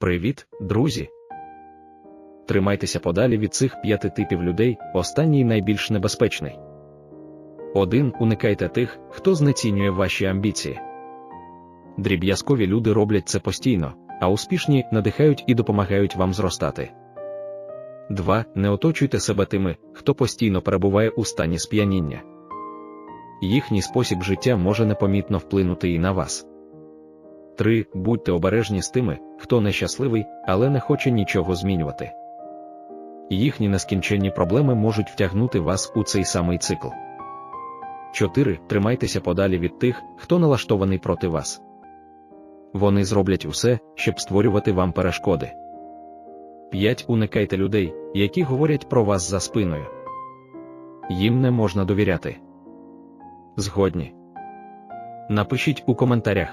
Привіт, друзі! Тримайтеся подалі від цих п'яти типів людей, останній найбільш небезпечний. 1. Уникайте тих, хто знецінює ваші амбіції. Дріб'язкові люди роблять це постійно, а успішні надихають і допомагають вам зростати. 2. Не оточуйте себе тими, хто постійно перебуває у стані сп'яніння. Їхній спосіб життя може непомітно вплинути і на вас. 3. Будьте обережні з тими, хто нещасливий, але не хоче нічого змінювати. Їхні нескінченні проблеми можуть втягнути вас у цей самий цикл. 4. Тримайтеся подалі від тих, хто налаштований проти вас. Вони зроблять усе, щоб створювати вам перешкоди. 5. Уникайте людей, які говорять про вас за спиною. Їм не можна довіряти. Згодні. Напишіть у коментарях,